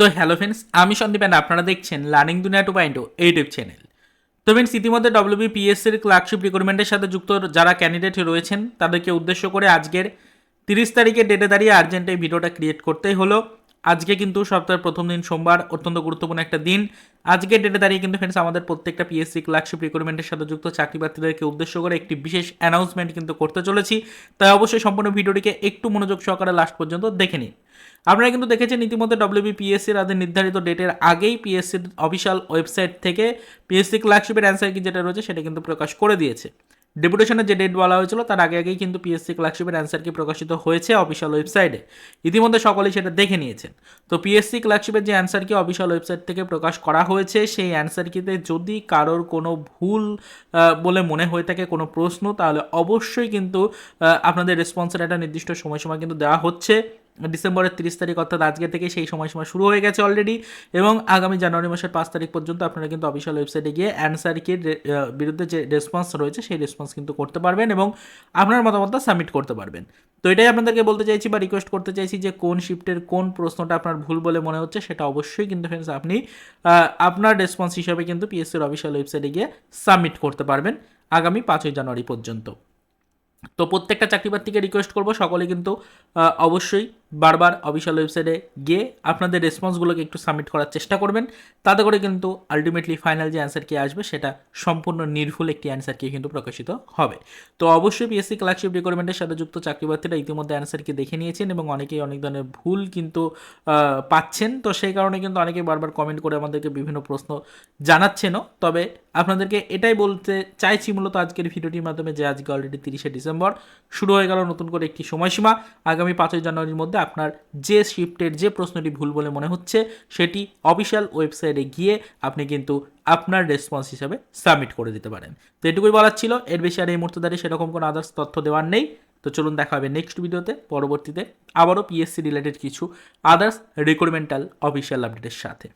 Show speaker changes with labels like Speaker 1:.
Speaker 1: তো hello friends আমি Sandeep and আপনারা দেখছেন learning Duniya two point YouTube channel তো ফ্রেন্ডস ইতিমধ্যে ডব্লিউবিপিএসসির ক্লার্কশিপ রিক্রুটমেন্টের সাথে যুক্ত যারা ক্যান্ডিডেট রয়েছেন, তাদেরকে উদ্দেশ্য করে আজকের তিরিশ তারিখের ডেটে দাঁড়িয়ে আর্জেন্ট এই ভিডিওটা ক্রিয়েট করতেই হলো। আজকে কিন্তু সপ্তাহের প্রথম দিন সোমবার, অত্যন্ত গুরুত্বপূর্ণ একটা দিন। আজকে ডেটে দাঁড়িয়ে কিন্তু ফ্রেন্ডস আমাদের প্রত্যেকটা পিএসসি ক্লার্কশিপ রিক্রুটমেন্টের সাথে যুক্ত চাকরি প্রার্থীদেরকে উদ্দেশ্য করে একটি বিশেষ অ্যানাউন্সমেন্ট কিন্তু করতে চলেছি। তাই অবশ্যই সম্পূর্ণ ভিডিওটিকে একটু মনোযোগ সহকারে লাস্ট পর্যন্ত দেখে নিন। আপনারা কিন্তু দেখেছেন ইতিমধ্যে ডব্লিউবিপিএসসির তাদের নির্ধারিত ডেটের আগেই পিএসসির অফিসিয়াল ওয়েবসাইট থেকে পিএসসি ক্লার্কশিপের অ্যান্সার কি যেটা রয়েছে সেটা কিন্তু প্রকাশ করে দিয়েছে। ডেপুটেশনের যে ডেট বলা হয়েছিল, তার আগে আগেই কিন্তু পিএসসি ক্লার্কশিপের অ্যান্সার কি প্রকাশিত হয়েছে অফিসিয়াল ওয়েবসাইটে ইতিমধ্যে সকলেই সেটা দেখে নিয়েছেন। তো পিএসসি ক্লার্কশিপের যে অ্যান্সার কি অফিসিয়াল ওয়েবসাইট থেকে প্রকাশ করা হয়েছে, সেই অ্যান্সার কিতে যদি কারোর কোনো ভুল বলে মনে হয়ে থাকে কোনো প্রশ্ন, তাহলে অবশ্যই কিন্তু আপনাদের রেসপন্সের একটা নির্দিষ্ট সময়সীমা কিন্তু দেওয়া হচ্ছে। ডিসেম্বরের তিরিশ তারিখ অর্থাৎ আজকে থেকে সেই সময়সীমা শুরু হয়ে গেছে অলরেডি এবং আগামী জানুয়ারি মাসের পাঁচ তারিখ পর্যন্ত আপনারা কিন্তু অফিসিয়াল ওয়েবসাইটে গিয়ে অ্যান্সার কি বিরুদ্ধে যে রেসপন্স রয়েছে সেই রেসপন্স কিন্তু করতে পারবেন এবং আপনার মতামতটা সাবমিট করতে পারবেন। তো এটাই আপনাদেরকে বলতে চাইছি বা রিকোয়েস্ট করতে চাইছি যে কোন শিফটের কোন প্রশ্নটা আপনার ভুল বলে মনে হচ্ছে সেটা অবশ্যই কিন্তু ফ্রেন্ডস আপনি আপনার রেসপন্স হিসাবে কিন্তু পিএসসির অফিসিয়াল ওয়েবসাইটে গিয়ে সাবমিট করতে পারবেন আগামী পাঁচই জানুয়ারি পর্যন্ত। তো প্রত্যেকটা চাকরি প্রার্থীকে রিকোয়েস্ট করব, সকলে কিন্তু অবশ্যই বারবার অফিসিয়াল ওয়েবসাইটে গিয়ে আপনাদের রেসপন্সগুলোকে একটু সাবমিট করার চেষ্টা করবেন। তাতে করে কিন্তু আলটিমেটলি ফাইনাল যে অ্যান্সার কি আসবে, সেটা সম্পূর্ণ নির্ভুল একটি অ্যান্সার কি কিন্তু প্রকাশিত হবে। তো অবশ্যই পিএসসি ক্লার্কশিপ রিকোয়ারমেন্টের সাথে যুক্ত চাকরি প্রার্থীরা ইতিমধ্যে অ্যান্সার কি দেখে নিয়েছেন এবং অনেকেই অনেক ধরনের ভুল কিন্তু পাচ্ছেন। তো সেই কারণে কিন্তু অনেকে বারবার কমেন্ট করে আমাদেরকে বিভিন্ন প্রশ্ন জানাচ্ছেনও। তবে আপনাদেরকে এটাই বলতে চাইছি মূলত আজকের ভিডিওটির মাধ্যমে যে আজকে অলরেডি তিরিশে ডিসেম্বর, শুরু হয়ে গেল নতুন করে একটি সময়সীমা। আগামী পাঁচই জানুয়ারির মধ্যে আপনার যে শিফটের যে প্রশ্নটি ভুল বলে মনে হচ্ছে, সেটি অফিসিয়াল ওয়েবসাইটে গিয়ে আপনি কিন্তু আপনার রেসপন্স হিসাবে সাবমিট করে দিতে পারেন। তো এটুকুই বলার ছিল। এর বেশি আর এই মুহূর্তে দাঁড়িয়ে সেরকম কোনো আদার্স তথ্য দেওয়ার নেই। তো চলুন দেখা হবে নেক্সট ভিডিওতে পরবর্তীতে আবারও পিএসসি রিলেটেড কিছু আদার্স রিক্রুটমেন্টাল অফিসিয়াল আপডেটের সাথে।